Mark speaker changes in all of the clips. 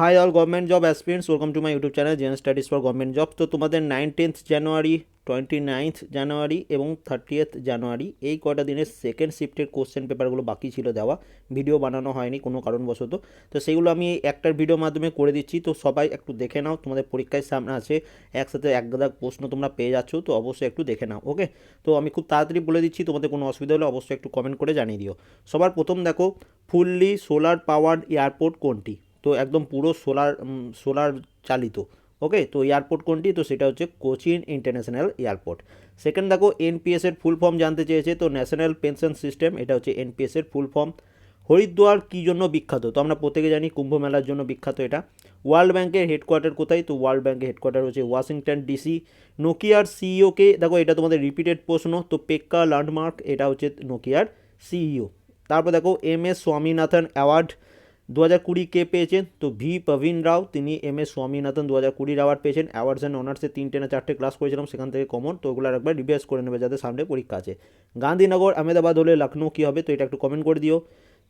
Speaker 1: Hi all government job aspirants welcome to my YouTube channel Zen studies for government job তো তোমাদের nineteenth January twenty ninth January এবং thirtieth জানুয়ারি এই কটা দিনের second শিফটের question পেপারগুলো বাকি ছিল দেওয়া। ভিডিও বানানো হয়নি কোনো কারণবশত। তো সেগুলো আমি একটার ভিডিও মাধ্যমে করে দিচ্ছি। তো সবাই একটু দেখে নাও, তোমাদের পরীক্ষায় সামনে আছে, একসাথে এক গাদা প্রশ্ন তোমরা পেয়ে যাচ্ছ, তো অবশ্যই একটু দেখে নাও ওকে তো আমি খুব তাড়াতাড়ি বলে দিচ্ছি, তোমাদের কোনো অসুবিধা হলে অবশ্যই একটু কমেন্ট করে জানিয়ে দিও। সবার প্রথম দেখো ফুললি সোলার পাওয়ার্ড এয়ারপোর্ট কোনটি? তো একদম পুরো সোলার সোলার চালিত, ওকে? তো এয়ারপোর্ট কোনটি? তো সেটা হচ্ছে কোচিন ইন্টারন্যাশনাল এয়ারপোর্ট। সেকেন্ড দেখো এনপিএস এর ফুল ফর্ম জানতে চেয়েছে, তো ন্যাশনাল পেনশন সিস্টেম এটা হচ্ছে এনপিএস এর ফুল ফর্ম হরিদ্বার কী জন্য বিখ্যাত? তো আমরা প্রত্যেকে জানি কুম্ভ মেলার জন্য বিখ্যাত এটা। ওয়ার্ল্ড ব্যাংকের হেডকোয়ার্টার কোথায়? তো ওয়ার্ল্ড ব্যাংকের হেডকোয়ার্টার হচ্ছে ওয়াশিংটন ডিসি নোকিয়ার সিইওকে দেখো, এটা তোমাদের রিপিটেড প্রশ্ন, তো পেক্কা ল্যান্ডমার্ক এটা হচ্ছে নোকিয়ার সিইও তারপর দেখো এম এস স্বামীনাথন অ্যাওয়ার্ড দু হাজার কুড়ি কে পেয়েছেন? তো ভি প্রবীণ রাও, তিনি এম এস স্বামীনাথন দু হাজার কুড়ির অ্যাওয়ার্ড পেয়েছেন। অ্যাওয়ার্ডস অ্যান্ড অনার্সে তিনটে না চারটে ক্লাস করেছিলাম, সেখান থেকে কমন তো ওগুলো একবার রিভাইজ করে নেবে যাতে সামনে পরীক্ষা আছে। গান্ধীনগর, আহমেদাবাদ হলে লখনৌ কী হবে? তো এটা একটু কমেন্ট করে দিও।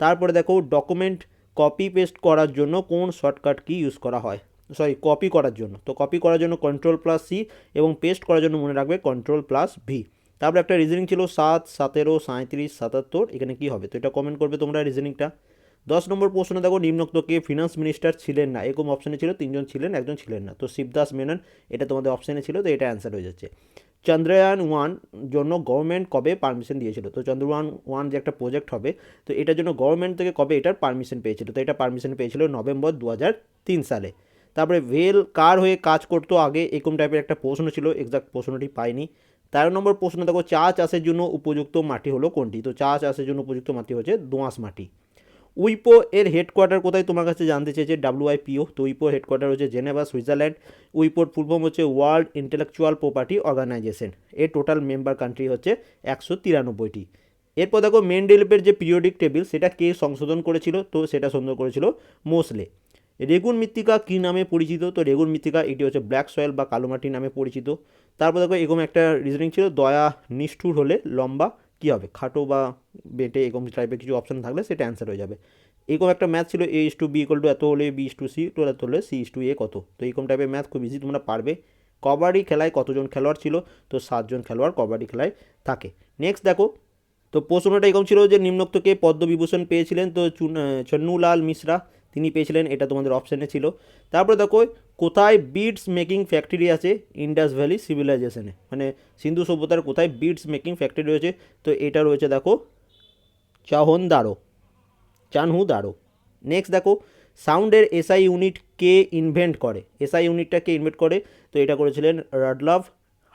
Speaker 1: তারপরে দেখো ডকুমেন্ট কপি পেস্ট করার জন্য কোন শর্টকাট কি ইউজ করা হয়? সরি কপি করার জন্য। তো কপি করার জন্য কন্ট্রোল প্লাস সি এবং পেস্ট করার জন্য মনে রাখবে কন্ট্রোল প্লাস ভি তারপরে একটা রিজনিং ছিল সাত, সতেরো সাঁত্রিশ সাতাত্তর, এখানে কী হবে? তো এটা কমেন্ট করবে তোমরা রিজনিংটা দশ নম্বর প্রশ্ন, দেখো, নিম্নোক্ত কে ফিনান্স মিনিস্টার ছিলেন না? এরকম অপশানে ছিল, তিনজন ছিলেন, একজন ছিলেন না। তো শিবদাস মেনন, এটা তোমাদের অপশানে ছিল, তো এটা অ্যান্সার হয়ে যাচ্ছে। চন্দ্রয়ান ওয়ান জন্য গভর্নমেন্ট কবে পারমিশন দিয়েছিল? তো চন্দ্রয়ান ওয়ান যে একটা প্রজেক্ট হবে, তো এটার জন্য গভর্নমেন্ট থেকে কবে এটার পারমিশন পেয়েছিল? তো এটা পারমিশন পেয়েছিল নভেম্বর দু সালে। তারপরে ভেল, কার হয়ে কাজ করতো আগে? এরকম টাইপের একটা প্রশ্ন ছিল এক্সাক্ট প্রশ্নটি পাইনি। তেরো নম্বর প্রশ্ন, দেখো, চা চাষের জন্য উপযুক্ত মাটি হলো কোনটি? তো চা চাষের জন্য উপযুক্ত মাটি হচ্ছে দোঁয়াশ মাটি। উইপো এর হেডকোয়ার্টার কোথায় তোমার কাছে জানতে চেয়েছে ডাব্লিউআইপিও তো উইপোর হেডকোয়ার্টার হচ্ছে জেনেভা, সুইজারল্যান্ড। উইপোর ফর্ম হচ্ছে ওয়ার্ল্ড ইন্টেলেকচুয়াল প্রপার্টি অর্গানাইজেশন। এর টোটাল মেম্বার কান্ট্রি হচ্ছে একশো তিরানব্বইটি। এরপর দেখো মেন্ডেলিপের যে পিরিয়ডিক টেবিল সেটা কে সংশোধন করেছিল? তো সেটা সংশোধন করেছিল মোসলে। রেগুন মৃত্তিকা কী নামে পরিচিত? তো রেগুন মৃত্তিকা, এটি হচ্ছে ব্ল্যাক সয়েল বা কালো মাটি নামে পরিচিত। তারপর দেখো এরকম একটা রিজনিং ছিল, দয়া নিষ্ঠুর হলে লম্বা কী হবে? খাটো বা বেটে এরকম টাইপের কিছু অপশান থাকলে সেটা অ্যান্সার হয়ে যাবে। এরকম একটা ম্যাথ ছিল A is to B equal to এত হলে B is to C to এত হলে সি ইস টু এ কত? তো এরকম টাইপের ম্যাথ খুব ইজি তোমরা পারবে। কবাডি খেলায় কতজন খেলোয়াড় ছিল? তো সাতজন খেলোয়াড় কবাডি খেলায় থাকে। নেক্সট দেখো, তো প্রশ্নটা এরকম ছিল যে নিম্নোক্তকে পদ্মবিভূষণ পেয়েছিলেন, তো চুন চন্নুলাল মিশ্রা। তিনি পেয়েছিলেন, এটা তোমাদের অপশানে ছিল। তারপরে দেখো, কোথায় বিডস মেকিং ফ্যাক্টরি আছে? ইন্ডাস ভ্যালি সিভিলাইজেশনে মানে সিন্ধু সভ্যতার কোথায় বিডস মেকিং ফ্যাক্টরি রয়েছে? তো এটা রয়েছে দেখো চাহন দারো চানহু দারো নেক্সট দেখো সাউন্ডের এসআই ইউনিট কে ইনভেন্ট করে? এসআই ইউনিটটা কে ইনভেন্ট করে? তো এটা করেছিলেন রাডলাভ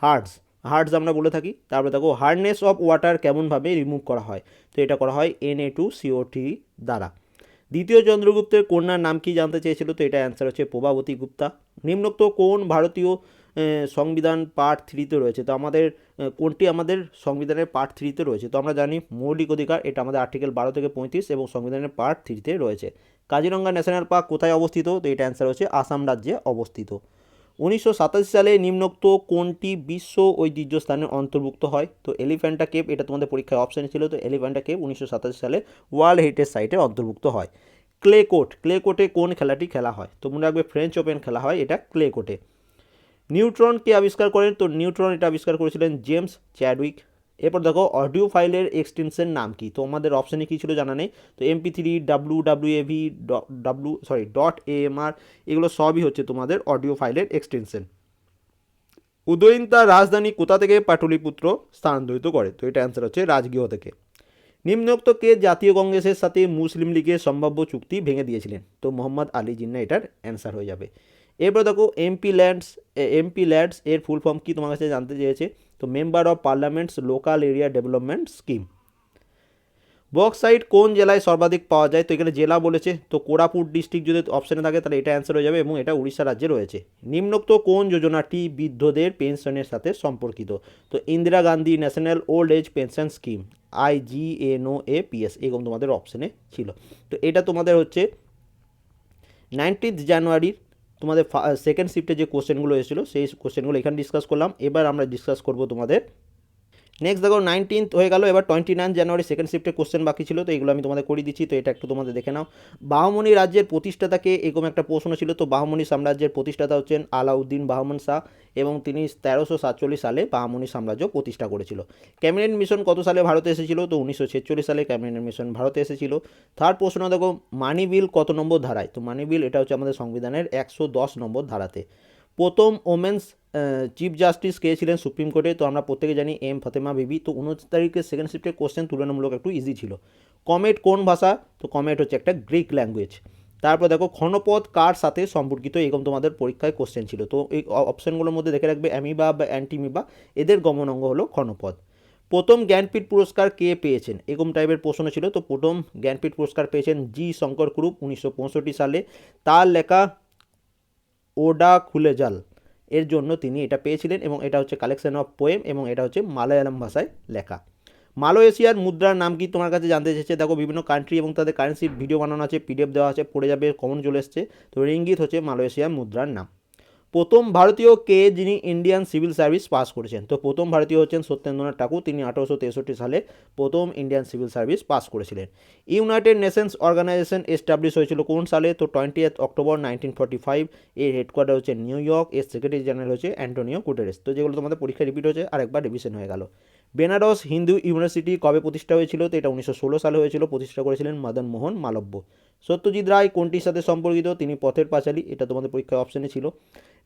Speaker 1: হার্টস হার্টস আমরা বলে থাকি। তারপরে দেখো হার্ডনেস অফ ওয়াটার কেমনভাবে রিমুভ করা হয়? তো এটা করা হয় এন এ টু সিওটি দ্বারা। দ্বিতীয় চন্দ্রগুপ্তের কন্যার নাম কি জানতে চেয়েছিল? তো এটা অ্যান্সার হচ্ছে প্রভাবতী গুপ্তা। নিম্নোক্ত কোন ভারতীয় সংবিধান পার্ট থ্রিতে রয়েছে? তো আমাদের কোনটি আমাদের সংবিধানের পার্ট থ্রিতে রয়েছে? তো আমরা জানি মৌলিক অধিকার, এটা আমাদের আর্টিকেল বারো থেকে পঁয়ত্রিশ এবং সংবিধানের পার্ট থ্রিতে রয়েছে। কাজিরঙ্গা ন্যাশনাল পার্ক কোথায় অবস্থিত? তো এটা অ্যান্সার হচ্ছে আসাম রাজ্যে অবস্থিত। উনিশশো সাতাশি সালে নিম্নোক্ত কোনটি বিশ্ব ঐতিহ্য স্থানে অন্তর্ভুক্ত হয়। তো এলিফ্যান্টা কেপ, এটা তোমাদের পরীক্ষায় অপশানে ছিল, তো এলিফ্যান্টা কেপ উনিশশো সাতাশি সালে ওয়ার্ল্ড হেরিটেজ সাইটে অন্তর্ভুক্ত হয়। ক্লে কোর্ট ক্লে কোর্টে কোন খেলাটি খেলা হয়? তো মনে রাখবে ফ্রেঞ্চ ওপেন খেলা হয়, এটা ক্লে কোর্টে নিউট্রন কে আবিষ্কার করেন, তো নিউট্রন এটা আবিষ্কার করেছিলেন জেমস চ্যাডউইক এরপর দেখো অডিও ফাইলের এক্সটেনশন নাম কি? তো আমাদের অপশানে কী ছিল জানা নেই? তো MP three W W AV W sorry dot AMR এগুলো সবই হচ্ছে তোমাদের অডিও ফাইলের এক্সটেনশন উদয়ন তার রাজধানী কোথা থেকে পাটলিপুত্র স্থানান্তরিত করে? তো এটা অ্যান্সার হচ্ছে রাজগৃহ থেকে। নিম্নোক্ত কে জাতীয় কংগ্রেসের সাথে মুসলিম লীগের সম্ভাব্য চুক্তি ভেঙে দিয়েছিলেন? তো মোহাম্মদ আলী জিন্না এটার অ্যান্সার হয়ে যাবে। এরপর দেখো এমপি ল্যান্ডস এমপি ল্যান্ডস এর ফুল ফর্ম কি তোমার কাছে জানতে চেয়েছে? তো member of parliaments local area development scheme bauxite কোন জেলায় সর্বাধিক পাওয়া যায়? তো এখানে জেলা বলেছে, তো কোরাপুট ডিস্ট্রিক্ট যদি অপশানে থাকে, তাহলে এটা অ্যান্সার হয়ে যাবে এবং এটা উড়িষ্যা রাজ্যে রয়েছে। নিম্নোক্ত কোন যোজনাটি বৃদ্ধদের পেনশনের সাথে সম্পর্কিত? তো Indira Gandhi national old age pension scheme I G N O A PS এরকম তোমাদের অপশানে ছিল। তো এটা তোমাদের হচ্ছে নাইনটিন্থ জানুয়ারির তোমাদের সেকেন্ড শিফটে যে কোশ্চেনগুলো এসেছিল, সেই কোশ্চেনগুলো এখানে ডিসকাস করলাম। এবার আমরা ডিসকাস করব তোমাদের নেক্সট দেখো নাইনটিন্থ হয়ে গেল, এবার টোয়েন্টি নাইন জানুয়ারি সেকেন্ড শিফটে কোশ্চেন বাকি ছিল, তো এগুলো আমি তোমাদের করে দিচ্ছি, তো এটা একটু তোমাদের দেখে নাও। বাহমনি রাজ্যের প্রতিষ্ঠাতাকে এরকম একটা প্রশ্ন ছিল, তো বাহমনি সাম্রাজ্যের প্রতিষ্ঠাতা হচ্ছেন আলাউদ্দিন বাহমন শাহ এবং তিনি তেরোশো সাতচল্লিশ সালে বাহমনি সাম্রাজ্য প্রতিষ্ঠা করেছিল। ক্যাবিনেট মিশন কত সালে ভারতে এসেছিল? তো উনিশশো ছেচল্লিশ সালে ক্যাবিনেট মিশন ভারতে এসেছিল। থার্ড প্রশ্ন দেখো মানি বিল কত নম্বর ধারায়? তো মানি বিল এটা হচ্ছে আমাদের সংবিধানের একশো দশ নম্বর ধারাতে। প্রথম ওমেন্স চিফ জাস্টিস কে ছিলেন সুপ্রিম কোর্টে তো আমরা প্রত্যেকে জানি এম ফাতেমা বিবি তো উনিশ তারিখে সেকেন্ড শিফটের কোশ্চেন তুলনামূলক একটু ইজি ছিল। কমেট কোন ভাষা? তো কমেট হচ্ছে একটা গ্রিক ল্যাঙ্গুয়েজ তারপর দেখো ক্ষণপথ কার সাথে সম্পর্কিত? এরকম তোমাদের পরীক্ষায় কোশ্চেন ছিল। তো এই অপশানগুলোর মধ্যে দেখে রাখবে, অ্যামিবা বা অ্যান্টিমিবা, এদের গমন অঙ্গ হলো ক্ষণপথ প্রথম জ্ঞানপীঠ পুরস্কার কে পেয়েছেন? এরকম টাইপের প্রশ্ন ছিল। তো প্রথম জ্ঞানপীঠ পুরস্কার পেয়েছেন জি শঙ্কর কুরুপ, উনিশশো পঁয়ষট্টি সালে। তার লেখা ওডা খুলে জাল এর জন্য তিনি এটা পেয়েছিলেন এবং এটা হচ্ছে কালেকশন অফ পোয়েম এবং এটা হচ্ছে মালয়ালম ভাষায় লেখা। মালয়েশিয়ার মুদ্রার নাম কি তোমার কাছে জানতে চেয়েছে? দেখো, বিভিন্ন কান্ট্রি এবং তাদের কারেন্সির ভিডিও বানানো আছে পিডিএফ দেওয়া আছে, পড়ে যাবে কমন চলে এসছে। তো রিঙ্গিত হচ্ছে মালয়েশিয়ার মুদ্রার নাম। প্রথম ভারতীয় কে যিনি ইন্ডিয়ান সিভিল সার্ভিস পাস করেছেন? তো প্রথম ভারতীয় হচ্ছেন সত্যেন্দ্রনাথ ঠাকুর, তিনি আঠারোশো তেষট্টি সালে প্রথম ইন্ডিয়ান সিভিল সার্ভিস পাস করেছিলেন। ইউনাইটেড নেশনস অর্গানাইজেশন এস্টাবলিশ হয়েছিল কোন সালে? তো twenty October nineteen forty five এর হেডকোয়ার্টার হচ্ছে নিউ ইয়র্ক এর সেক্রেটারি জেনারেল হচ্ছে অ্যান্টোনিও কুটেরেস তো যেগুলো তোমাদের পরীক্ষা রিপিট হয়েছে, আরেকবার রিভিশন হয়ে গেল। বেনারস হিন্দু ইউনিভার্সিটি কবে প্রতিষ্ঠা হয়েছিল? তো এটা উনিশশো ষোলো সালে হয়েছিল। প্রতিষ্ঠা করেছিলেন মদন মোহন মালব্য। সত্যজিৎ রায় কোনটির সাথে সম্পর্কিত? তিনি পথের পাঁচালী। এটা তোমাদের পরীক্ষার অপশানে ছিল।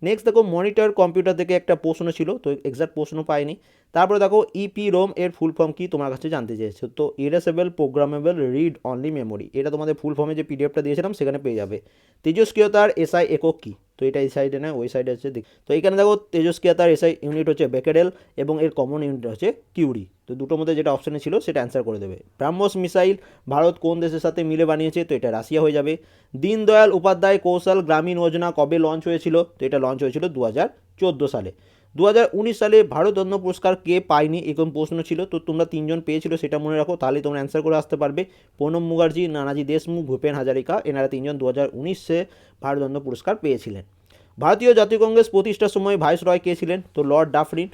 Speaker 1: নেক্সট দেখো মনিটর কম্পিউটার থেকে একটা প্রশ্ন ছিল। তো এক্সাক্ট প্রশ্ন পাইনি। তারপরে দেখো ইপি রোম এর ফুল ফর্ম কি তোমার কাছে জানতে চেয়েছে? তো erasable programmable read only memory এটা তোমাদের ফুল ফর্মে যে পিডিএফটা দিয়েছিলাম, সেখানে পেয়ে যাবে। তেজস্ক্রিয়তার এসআই একক কি? তো এটা এই সাইডে না, ওই সাইডে হচ্ছে দেখ তো এখানে দেখো তেজস্ক্রিয়া, তার এসআই ইউনিট হচ্ছে বেকেডেল এবং এর কমন ইউনিট হচ্ছে কিউরি তো দুটোর মধ্যে যেটা অপশানে ছিল, সেটা অ্যান্সার করে দেবে। ব্রাহ্মস মিসাইল ভারত কোন দেশের সাথে মিলে বানিয়েছে? তো এটা রাশিয়া হয়ে যাবে। দীনদয়াল উপাধ্যায় কৌশল গ্রামীণ যোজনা কবে লঞ্চ হয়েছিল? তো এটা লঞ্চ হয়েছিল দু হাজার চোদ্দ সালে। দু হাজার উনিশ সালে ভারতরত্ন পুরস্কার কে পায়নি এরকম প্রশ্ন ছিল। তো তোমরা তিনজন পেয়েছিল সেটা মনে রাখো তাহলে তোমরা অ্যান্সার করে আসতে পারবে। প্রণব মুখার্জি নানাজি দেশমুখ ভূপেন হাজারিকা এনারা তিনজন দু হাজার উনিশে ভারতরত্ন পুরস্কার পেয়েছিলেন। ভারতীয় জাতীয় কংগ্রেস প্রতিষ্ঠার সময় ভাইস রয় কে ছিলেন? তো লর্ড ডাফরিন।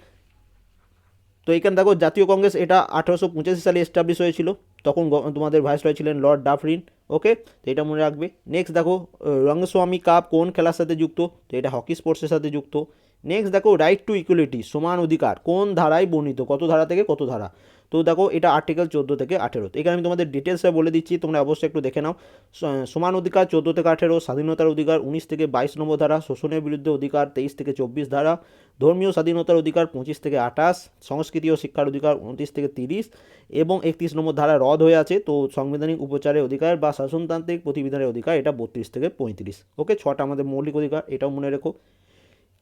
Speaker 1: তো এখানে দেখো জাতীয় কংগ্রেস এটা আঠারোশো পঁচাশি সালে এস্টাবলিশ হয়েছিল। তখন তোমাদের ভাইস রয় ছিলেন লর্ড ডাফরিন। ওকে তো এটা মনে রাখবে। নেক্সট দেখো আহ, রঙ্গস্বামী কাপ কোন খেলার সাথে যুক্ত? তো এটা হকি স্পোর্টসের সাথে যুক্ত। নেক্সট দেখো রাইট টু ইকুয়ালিটি সমান অধিকার, কোন ধারায় বর্ণিত, কত ধারা থেকে কত ধারা? তো দেখো এটা আর্টিকেল চোদ্দ থেকে আঠেরো এখানে আমি তোমাদের ডিটেলসে বলে দিচ্ছি, তোমরা অবশ্যই একটু দেখে নাও। সমান অধিকার চোদ্দ থেকে আঠেরো, স্বাধীনতার অধিকার উনিশ থেকে বাইশ নম্বর ধারা, শোষণের বিরুদ্ধে অধিকার তেইশ থেকে চব্বিশ ধারা, ধর্মীয় স্বাধীনতার অধিকার পঁচিশ থেকে আঠাশ, সংস্কৃতি ও শিক্ষার অধিকার উনত্রিশ থেকে তিরিশ এবং একত্রিশ নম্বর ধারা রদ হয়ে আছে, তো সাংবিধানিক উপচারের অধিকার বা শাসনতান্ত্রিক প্রতিবিধানের অধিকার এটা বত্রিশ থেকে পঁয়ত্রিশ। ওকে, ছটা আমাদের মৌলিক অধিকার, এটাও মনে রেখো।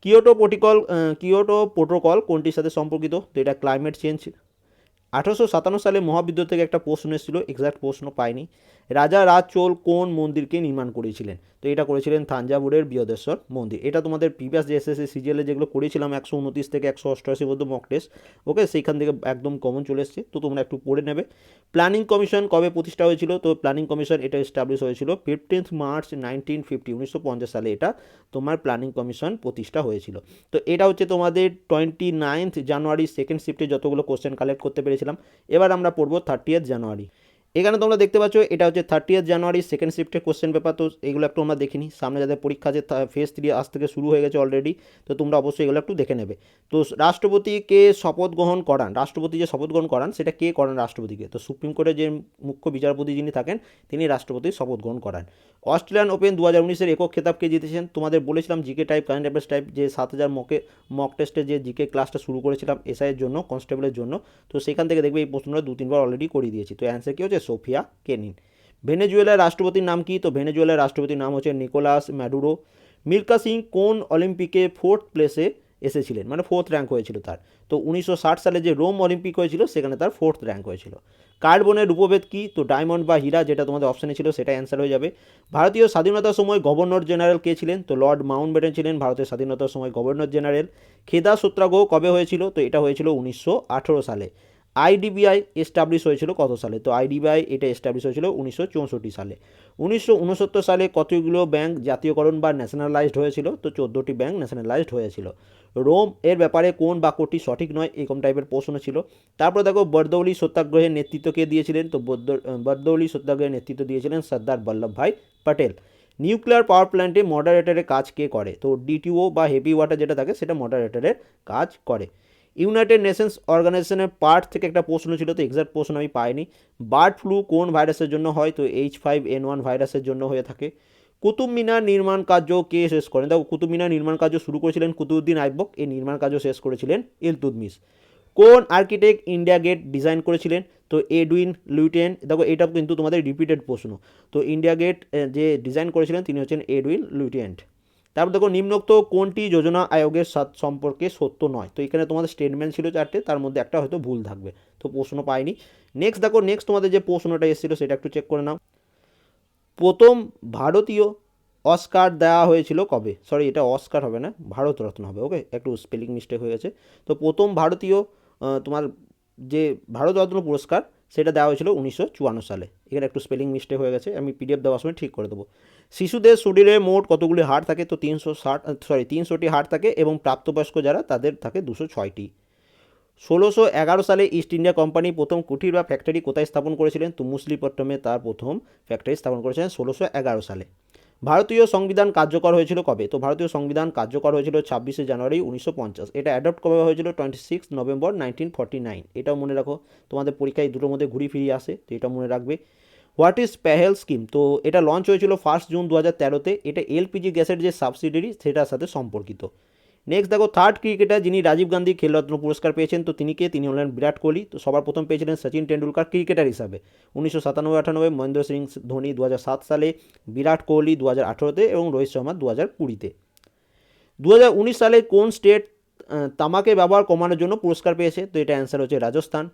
Speaker 1: কিয়োটো প্রোটোকল কিয়োটো প্রোটোকল কোনটির সাথে সম্পর্কিত? তো এটা ক্লাইমেট চেঞ্জ আঠারোশো সাতান্ন সালে মহাবিদ্যালয় থেকে একটা প্রশ্ন এসেছিল এক্সাক্ট প্রশ্ন পাইনি। রাজা রাজ চোল কোন মন্দিরকে নির্মাণ করেছিলেন? তো এটা করেছিলেন থাঞ্জাভুরের বৃহদেশ্বর মন্দির। এটা তোমাদের প্রিভিয়াস যে এসএসসি সিজিএলে যেগুলো করেছিলাম, একশো উনত্রিশ থেকে একশো অষ্টআশি মধ্যে মক টেস্ট ওকে সেইখান থেকে একদম কমন চলে এসছে, তো তোমরা একটু পড়ে নেবে। প্ল্যানিং কমিশন কবে প্রতিষ্ঠা হয়েছিল? তো প্ল্যানিং কমিশন এটা এস্টাবলিশ হয়েছিল ফিফটিন্থ মার্চ নাইনটিন ফিফটি উনিশশো পঞ্চাশ সালে এটা তোমার প্ল্যানিং কমিশন প্রতিষ্ঠা হয়েছিল। তো এটা হচ্ছে তোমাদের টোয়েন্টি নাইনথ জানুয়ারি সেকেন্ড শিফটে যতগুলো কোশ্চেন কালেক্ট করতে পেরেছিলাম এবার আমরা পড়ব থার্টিয়েথ জানুয়ারি এখানে তোমরা দেখতে পাচ্ছ, এটা হচ্ছে থার্টিয়েথ জানুয়ারি সেকেন্ড শিফটের কোশ্চেন পেপার তো এগুলো একটু আমরা দেখিনি। সামনে যাদের পরীক্ষা আছে ফেজ থ্রি আজ থেকে শুরু হয়ে গেছে অলরেডি তো তোমরা অবশ্যই এগুলো একটু দেখে নেবে। তো রাষ্ট্রপতিকে শপথ গ্রহণ করান, রাষ্ট্রপতি যে শপথ গ্রহণ করান, সেটা কে করান রাষ্ট্রপতিকে? তো সুপ্রিম কোর্টের যে মুখ্য বিচারপতি যিনি থাকেন, তিনি রাষ্ট্রপতির শপথ গ্রহণ করান। অস্ট্রেলিয়ান ওপেন দু হাজার উনিশের একক খেতাবকে জিতেছেন। তোমাদের বলেছিলাম GK type current affairs type যে সাত হাজার মকে মক টেস্টে যে জিকে ক্লাসটা শুরু করেছিলাম এসআইয়ের জন্য কনস্টেবলের জন্য। তো সেখান থেকে দেখবে এই প্রশ্নটা দু, তিনবার অলরেডি করিয়ে দিয়েছি। তো অ্যান্সার কী হচ্ছে? Sofia Kenin. ভেনেজুয়েলার রাষ্ট্রপতির নাম কি? তো ভেনেজুয়েলার রাষ্ট্রপতির নাম হচ্ছে নিকোলাস ম্যাডুরো। মিল্কা সিং কোন অলিম্পিকে ফোর্থ প্লেসে এসেছিলেন মানে ফোর্থ র্যাঙ্ক হয়েছিল তার। তো উনিশশো ষাট সালে যে রোম অলিম্পিক হয়েছিল, সেখানে তার ফোর্থ র্যাঙ্ক হয়েছিল। কার্বনের রূপভেদ কি? তো ডায়মন্ড বা হীরা, যেটা তোমাদের অপশানে ছিল সেটা অ্যান্সার হয়ে যাবে। ভারতীয় স্বাধীনতার সময় গভর্নর জেনারেল কে ছিলেন? তো লর্ড মাউন্ট ব্যাটেন ছিলেন ভারতের স্বাধীনতার সময় গভর্নর জেনারেল খেদা সত্যাগ্রহ কবে হয়েছিল? তো এটা হয়েছিল উনিশশো আঠেরো সালে। আইডিবিআই এস্টাবলিশ হয়েছিল কত সালে? তো আইডিবিআই এটা এস্টাবলিশ হয়েছিল উনিশশো চৌষট্টি সালে। উনিশশো উনসত্তর সালে কতগুলো ব্যাংক জাতীয়করণ বা ন্যাশনালাইজড হয়েছিল? তো চোদ্দোটি ব্যাংক ন্যাশনালাইজড হয়েছিল। রোম এর ব্যাপারে কোন বাক্যটি সঠিক নয়, এরকম টাইপের প্রশ্ন ছিল। তারপর দেখো, বর্দৌলি সত্যাগ্রহের নেতৃত্ব কে দিয়েছিলেন। তো বরদৌলি সত্যাগ্রহের নেতৃত্ব দিয়েছিলেন সর্দার বল্লভভাই প্যাটেল নিউক্লিয়ার পাওয়ার প্ল্যান্টে মডারেটরের কাজ কে করে? তো ডিটিও বা হেভি ওয়াটার যেটা থাকে, সেটা মডারেটরের কাজ করে। ইউনাইটেড নেশনস অর্গানাইজেশনের পার্ট থেকে একটা প্রশ্ন ছিল, তো এক্সাক্ট প্রশ্ন আমি পাইনি। বার্ড ফ্লু কোন ভাইরাসের জন্য হয়? তো এইচ ফাইভ এন ওয়ান ভাইরাসের জন্য হয়ে থাকে। কুতুব মিনার নির্মাণ কার্য কে শেষ করেন? দেখো, কুতুব মিনার নির্মাণ কার্য শুরু করেছিলেন কুতুবউদ্দিন আইবক। এই নির্মাণ কার্য শেষ করেছিলেন ইলতুদমিস কোন আর্কিটেক্ট ইন্ডিয়া গেট ডিজাইন করেছিলেন? তো এডুইন লুইটেন। দেখো এটা কিন্তু তোমাদের রিপিটেড প্রশ্ন। তো ইন্ডিয়া গেট যে ডিজাইন করেছিলেন, তিনি হচ্ছেন এডুইন লুইটেন্ট। তারপর দেখো নিম্নোক্ত কোনটি যোজনা আয়োগের সাথ সম্পর্কে সত্য নয়? তো এখানে তোমাদের স্টেটমেন্ট ছিল চারটে, তার মধ্যে একটা হয়তো ভুল থাকবে, তো প্রশ্ন পাইনি। নেক্সট দেখো নেক্সট তোমাদের যে প্রশ্নটা এসেছিল সেটা একটু চেক করে নাও। প্রথম ভারতীয় অস্কার দেওয়া হয়েছিল কবে? সরি এটা অস্কার হবে না, ভারতরত্ন হবে ওকে একটু স্পেলিং মিস্টেক হয়ে গেছে। তো প্রথম ভারতীয় তোমার যে ভারতরত্ন পুরস্কার, সেটা দেওয়া হয়েছিল উনিশশো চুয়ান্ন সালে। এখানে একটু স্পেলিং মিস্টেক হয়ে গেছে, আমি পিডিএফ দেওয়ার সময় ঠিক করে দেবো। শিশুদের শরীরে মোট কতগুলি হাড় থাকে? তো তিনশো ষাট সরি তিনশোটি হাড় থাকে এবং প্রাপ্তবয়স্ক যারা তাদের থাকে দুশো ছয়টি। ষোলোশো এগারো সালে ইস্ট ইন্ডিয়া কোম্পানি প্রথম কুঠির বা ফ্যাক্টরি কোথায় স্থাপন করেছিলেন? তো মুসলিপট্টমে তার প্রথম ফ্যাক্টরি স্থাপন করেছিলেন ষোলোশো এগারো সালে। ভারতীয় সংবিধান কার্যকর হয়েছিল কবে? তো ভারতীয় সংবিধান কার্যকর হয়েছিল ছাব্বিশে জানুয়ারি উনিশশো পঞ্চাশ। এটা অ্যাডপ্ট কবে হয়েছিল? Twenty six November nineteen forty nine এটাও মনে রাখো, তোমাদের পরীক্ষায় দুটোর মধ্যে ঘুরি ফিরিয়ে আসে, তো এটা মনে রাখবে। হোয়াট ইজ প্যাহেল স্কিম তো এটা লঞ্চ হয়েছিল ফার্স্ট জুন দু হাজার তেরোতে। এটা এলপিজি গ্যাসের যে সাবসিডারি সেটার সাথে সম্পর্কিত। নেক্সট দেখো থার্ড ক্রিকেটার যিনি রাজীব গান্ধী খেলরত্ন পুরস্কার পেয়েছেন, তো তিনি কে? তিনি হলেন বিরাট কোহলি। তো সবার প্রথম পেয়েছিলেন সচিন টেন্ডুলকার ক্রিকেটার হিসাবে। উনিশশো সাতানব্বই আটানব্বই মহেন্দ্র সিং ধোনি দু সাত সালে, বিরাট কোহলি দু হাজার আঠেরোতে এবং রোহিত শর্মা দু হাজার কুড়িতে। দু হাজার উনিশ সালে কোন স্টেট তামাকে ব্যবহার কমানোর জন্য পুরস্কার পেয়েছে? তো এটা অ্যান্সার হচ্ছে রাজস্থান।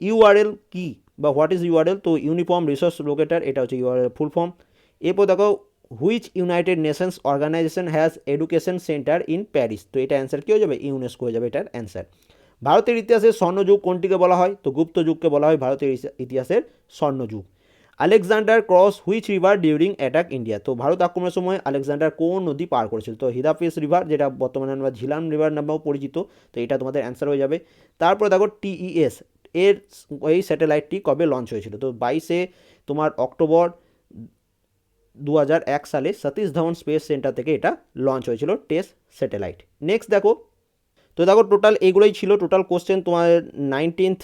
Speaker 1: ইউআরএল কি? বা হোয়াট ইজ ইউআরএল তো ইউনিফর্ম রিসোর্স লোকেটার এটা হচ্ছে ইউআরএল ফুল ফর্ম এরপর দেখো which United Nations organisation has education centre in Paris তো এটা অ্যান্সার কী হয়ে যাবে? ইউনেস্কো হয়ে যাবে এটার অ্যান্সার ভারতের ইতিহাসে স্বর্ণযুগ কোনটিকে বলা হয়? তো গুপ্ত যুগকে বলা হয় ভারতের ইতিহাসের স্বর্ণযুগ। Alexander cross which river during attack India? তো ভারত আক্রমণের সময় আলেকজান্ডার কোন নদী পার করেছিল? তো হিদাফিস রিভার, যেটা বর্তমানে আমরা ঝিলাম রিভার নামেও পরিচিত, তো এটা তোমাদের অ্যান্সার হয়ে যাবে। তারপর দেখো, টিইএস। এর ওই স্যাটেলাইটটি কবে লঞ্চ হয়েছিল? তো বাইশে তোমার অক্টোবর দু সালে সতীশ ধাওয়ান স্পেস সেন্টার থেকে এটা লঞ্চ হয়েছিল টেস্ট স্যাটেলাইট নেক্সট দেখো, তো দেখো টোটাল এগুলোই ছিল টোটাল কোশ্চেন তোমার nineteenth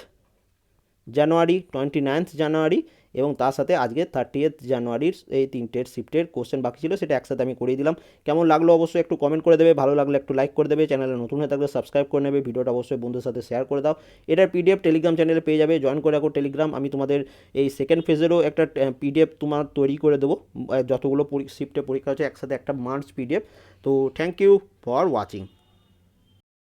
Speaker 1: January twenty ninth January এবং তার সাথে আজকে থার্টিয়েথ জানুয়ারির এই তিনটের শিফটের কোশ্চেন বাকি ছিল, সেটা একসাথে আমি করিয়ে দিলাম। কেমন লাগল অবশ্যই একটু কমেন্ট করে দেবে, ভালো লাগলে একটু লাইক করে দেবে চ্যানেলে নতুন হয়ে থাকলে সাবস্ক্রাইব করে নেবে, ভিডিওটা অবশ্যই বন্ধুর সাথে শেয়ার করে দাও। এটার পিডিএফ টেলিগ্রাম চ্যানেলে পেয়ে যাবে জয়েন করে রাখো টেলিগ্রাম আমি তোমাদের এই সেকেন্ড ফেজেরও একটা পিডিএফ তোমার তৈরি করে দেবো। যতগুলো শিফটে পরীক্ষা হচ্ছে, একসাথে একটা মার্চ পিডিএফ তো থ্যাংক ইউ ফর ওয়াচিং